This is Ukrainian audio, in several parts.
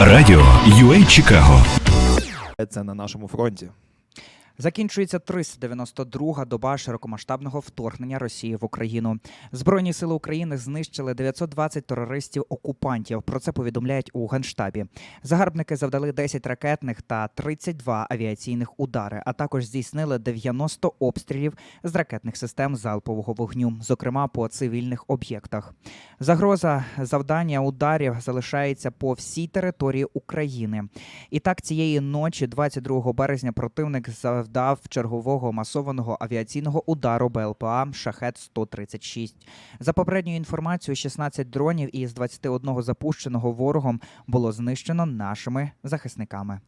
Радіо UA Чикаго. Це на нашому фронті. Закінчується 392-га доба широкомасштабного вторгнення Росії в Україну. Збройні сили України знищили 920 терористів-окупантів. Про це повідомляють у генштабі. Загарбники завдали 10 ракетних та 32 авіаційних удари, а також здійснили 90 обстрілів з ракетних систем залпового вогню, зокрема по цивільних об'єктах. Загроза завдання ударів залишається по всій території України. І так цієї ночі, 22 березня, противник завдав чергового масованого авіаційного удару БЛПА Шахет 136 За попередньою інформацією, 16 дронів із 21 запущеного ворогом було знищено нашими захисниками.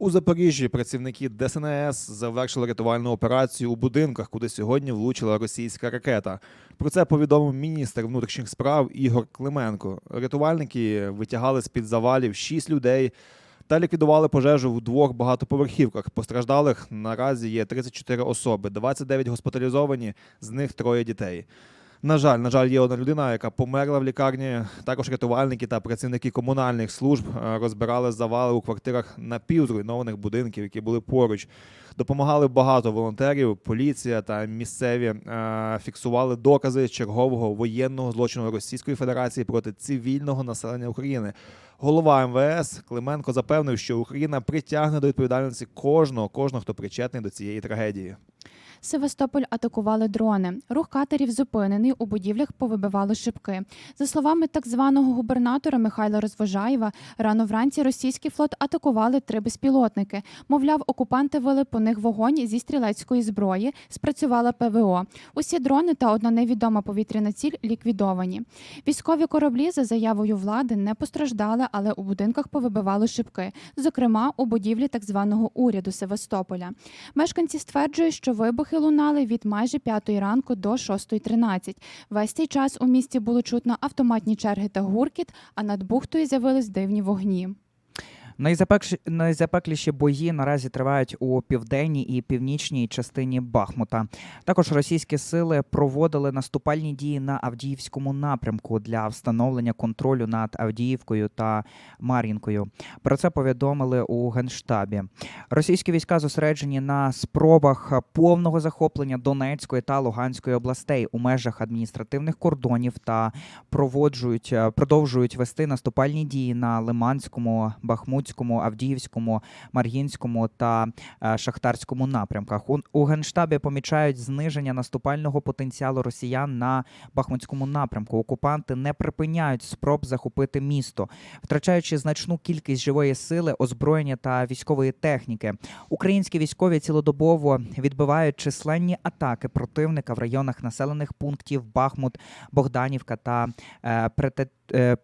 У Запоріжжі працівники ДСНС завершили рятувальну операцію у будинках, куди сьогодні влучила російська ракета. Про це повідомив міністр внутрішніх справ Ігор Клименко. Рятувальники витягали з під завалів шість людей та ліквідували пожежу в двох багатоповерхівках. Постраждалих наразі є 34 особи, 29 госпіталізовані, з них троє дітей. На жаль, на жаль, є одна людина, яка померла в лікарні. Також рятувальники та працівники комунальних служб е, розбирали завали у квартирах напівзруйнованих будинків, які були поруч. Допомагали багато волонтерів, поліція та місцеві е, фіксували докази чергового воєнного злочину Російської Федерації проти цивільного населення України. Голова МВС Клименко запевнив, що Україна притягне до відповідальності кожного, кожного, хто причетний до цієї трагедії. Севастополь атакували дрони. Рух катерів зупинений, у будівлях повибивали шибки. За словами так званого губернатора Михайла Розвожаєва, рано вранці російський флот атакували три безпілотники. Мовляв, окупанти вели по них вогонь зі стрілецької зброї, спрацювала ПВО. Усі дрони та одна невідома повітряна ціль ліквідовані. Військові кораблі, за заявою влади, не постраждали, але у будинках повибивали шибки, зокрема у будівлі так званого уряду Севастополя. Мешканці стверджують, що вибухи лунали від майже 5 ранку до 6.13. Весь цей час у місті було чутно автоматні черги та гуркіт, а над бухтою з'явились дивні вогні. Найзапекліші бої наразі тривають у південній і північній частині Бахмута. Також російські сили проводили наступальні дії на Авдіївському напрямку для встановлення контролю над Авдіївкою та Мар'їнкою. Про це повідомили у генштабі. Російські війська зосереджені на спробах повного захоплення Донецької та Луганської областей у межах адміністративних кордонів та проводжують продовжують вести наступальні дії на Лиманському, Бахмутському, Авдіївському, Мар'їнському та е, Шахтарському напрямках. У, генштабі помічають зниження наступального потенціалу росіян на Бахмутському напрямку. Окупанти не припиняють спроб захопити місто, втрачаючи значну кількість живої сили, озброєння та військової техніки. Українські військові цілодобово відбивають численні атаки противника в районах населених пунктів Бахмут, Богданівка та е, Прете- е,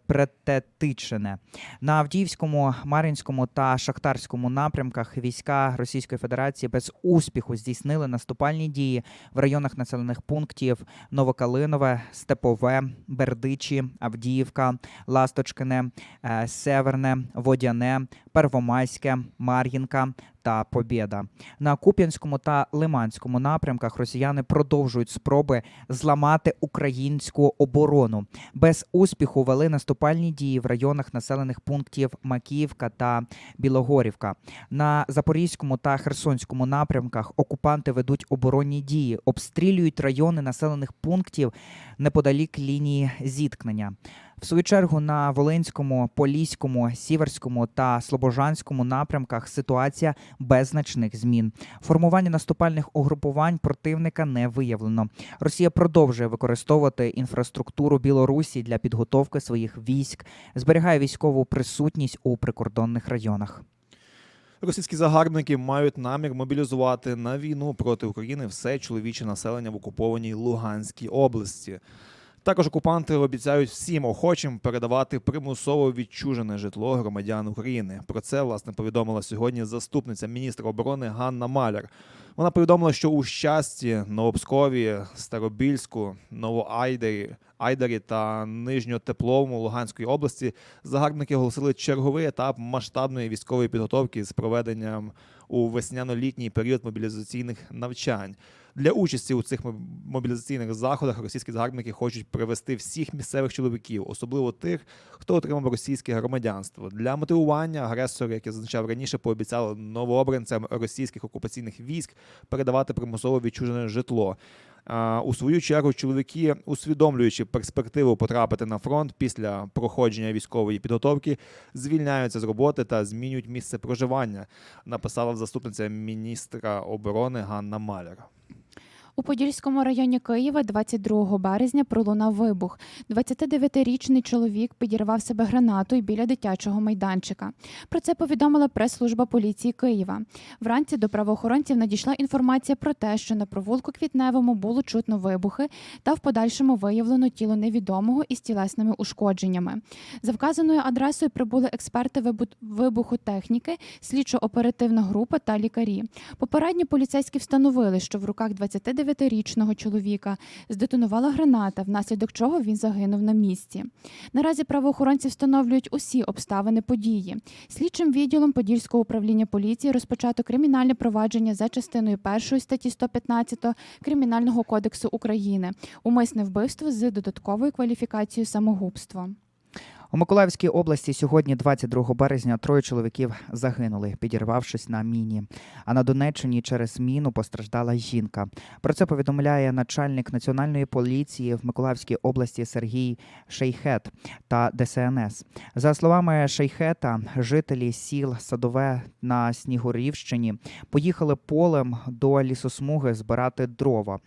Прететичине. На Авдіївському, Мар'їнському та Шахтарському напрямках війська Російської Федерації без успіху здійснили наступальні дії в районах населених пунктів Новокалинове, Степове, Бердичі, Авдіївка, Ласточкине, е, Северне, Водяне, Первомайське, Мар'їнка та Побєда. На Куп'янському та Лиманському напрямках росіяни продовжують спроби зламати українську оборону. Без успіху вели наступальні дії в районах населених пунктів Макіївка та Білогорівка. На Запорізькому та Херсонському напрямках окупанти ведуть оборонні дії, обстрілюють райони населених пунктів неподалік лінії зіткнення. В свою чергу на Волинському, Поліському, Сіверському та Слобожанському напрямках ситуація без значних змін. Формування наступальних угрупувань противника не виявлено. Росія продовжує використовувати інфраструктуру Білорусі для підготовки своїх військ, зберігає військову присутність у прикордонних районах. Російські загарбники мають намір мобілізувати на війну проти України все чоловіче населення в окупованій Луганській області. Також окупанти обіцяють всім охочим передавати примусово відчужене житло громадян України. Про це власне повідомила сьогодні заступниця міністра оборони Ганна Маляр. Вона повідомила, що у щасті, Новопскові, Старобільську, Новоайдарі Айдарі та Нижньотепловому Луганської області загарбники оголосили черговий етап масштабної військової підготовки з проведенням у весняно-літній період мобілізаційних навчань. Для участі у цих мобілізаційних заходах російські загарбники хочуть привести всіх місцевих чоловіків, особливо тих, хто отримав російське громадянство. Для мотивування агресори, як я зазначав раніше, пообіцяли новообранцям російських окупаційних військ передавати примусово відчужене житло. У свою чергу чоловіки, усвідомлюючи перспективу потрапити на фронт після проходження військової підготовки, звільняються з роботи та змінюють місце проживання. Написала заступниця міністра оборони Ганна Маляр. У Подільському районі Києва 22 березня пролунав вибух. 29-річний чоловік підірвав себе гранатою біля дитячого майданчика. Про це повідомила прес-служба поліції Києва. Вранці до правоохоронців надійшла інформація про те, що на провулку Квітневому було чутно вибухи та в подальшому виявлено тіло невідомого із тілесними ушкодженнями. За вказаною адресою прибули експерти вибу- вибухотехніки, слідчо-оперативна група та лікарі. Попередньо поліцейські встановили, що в руках 29-річного чоловіка здетонувала граната, внаслідок чого він загинув на місці. Наразі правоохоронці встановлюють усі обставини події. Слідчим відділом Подільського управління поліції розпочато кримінальне провадження за частиною 1 статті 115 Кримінального кодексу України умисне вбивство з додатковою кваліфікацією самогубство. У Миколаївській області сьогодні, 22 березня, троє чоловіків загинули, підірвавшись на міні. А на Донеччині через міну постраждала жінка. Про це повідомляє начальник національної поліції в Миколаївській області Сергій Шейхет та ДСНС. За словами Шейхета, жителі сіл Садове на Снігурівщині поїхали полем до лісосмуги збирати дрова.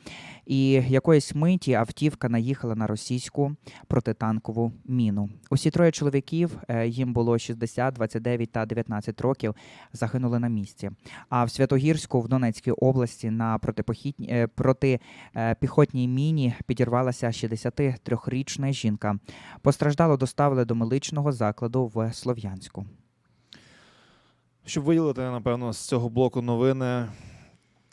І якоїсь миті автівка наїхала на російську протитанкову міну. Усі троє чоловіків, е, їм було 60, 29 та 19 років, загинули на місці. А в Святогірську в Донецькій області на протипохідній е, протипіхотній міні підірвалася 63-річна жінка. Постраждало доставили до медичного закладу в Слов'янську. Щоб виділити, напевно, з цього блоку новини,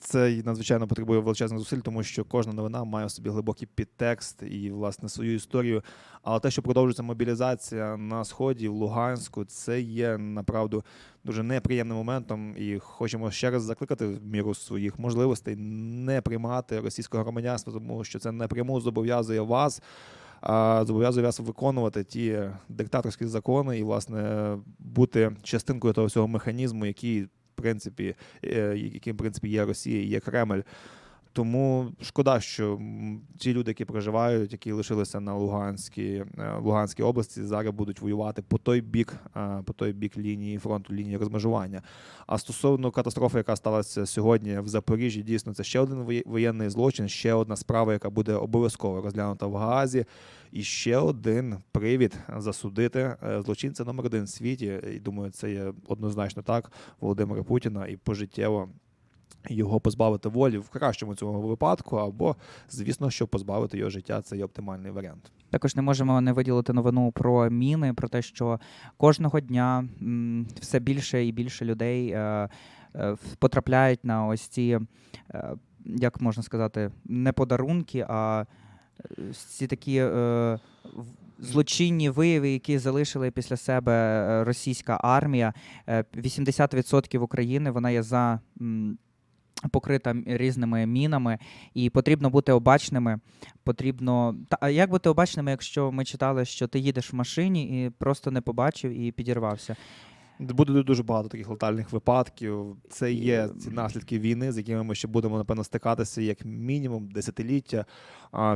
це надзвичайно потребує величезних зусиль, тому що кожна новина має в собі глибокий підтекст і, власне, свою історію. Але те, що продовжується мобілізація на сході, в Луганську, це є направду дуже неприємним моментом. І хочемо ще раз закликати в міру своїх можливостей не приймати російського громадянства, тому що це напряму зобов'язує вас. Зобов'язує вас виконувати ті диктаторські закони і, власне, бути частинкою того всього механізму, який, принципі, е, яким в принципі є Росія, і є Кремль. Тому шкода, що ті люди, які проживають, які лишилися на Луганській, е, Луганській області, зараз будуть воювати по той бік, е, по той бік лінії фронту, лінії розмежування. А стосовно катастрофи, яка сталася сьогодні в Запоріжжі, дійсно це ще один воє- воєнний злочин, ще одна справа, яка буде обов'язково розглянута в Гаазі, і ще один привід засудити е, злочинця номер один в світі. І думаю, це є однозначно так Володимира Путіна і пожиттєво його позбавити волі в кращому цьому випадку, або, звісно, що позбавити його життя це є оптимальний варіант. Також не можемо не виділити новину про міни, про те, що кожного дня все більше і більше людей е, е, потрапляють на ось ці, е, як можна сказати, не подарунки, а ці такі злочинні вияви, які залишили після себе російська армія. Е, 80% України вона є за. Покрита різними мінами, і потрібно бути обачними. Потрібно. Та як бути обачними, якщо ми читали, що ти їдеш в машині і просто не побачив і підірвався? Буде дуже багато таких летальних випадків. Це є ці наслідки війни, з якими ми ще будемо напевно стикатися як мінімум десятиліття.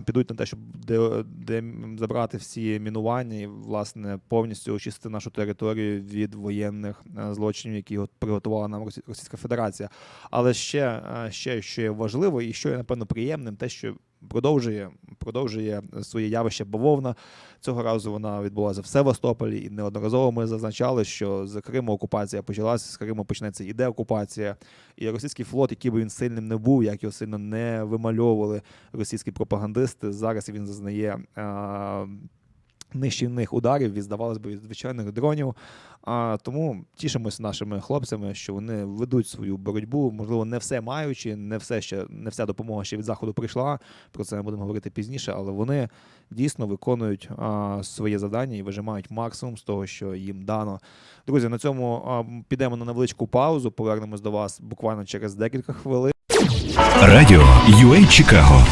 Підуть на те, щоб де, де забрати всі мінування і власне повністю очистити нашу територію від воєнних е, злочинів, які от приготувала нам Росі- Російська Федерація. Але ще, е, ще що є важливо, і що є напевно приємним, те, що продовжує, продовжує своє явище бавовна. Цього разу вона відбулася в Севастополі, і неодноразово ми зазначали, що з Криму окупація почалася, з Криму почнеться і деокупація. І російський флот, який би він сильним не був, як його сильно не вимальовували російські пропагандисти, зараз він зазнає. А, нищівних ударів від, здавалось би, від звичайних дронів. А, тому тішимося нашими хлопцями, що вони ведуть свою боротьбу. Можливо, не все маючи, не все ще не вся допомога ще від заходу прийшла. Про це ми будемо говорити пізніше, але вони дійсно виконують а, своє завдання і вижимають максимум з того, що їм дано. Друзі, на цьому а, підемо на невеличку паузу. Повернемось до вас буквально через декілька хвилин. Радіо UA Чикаго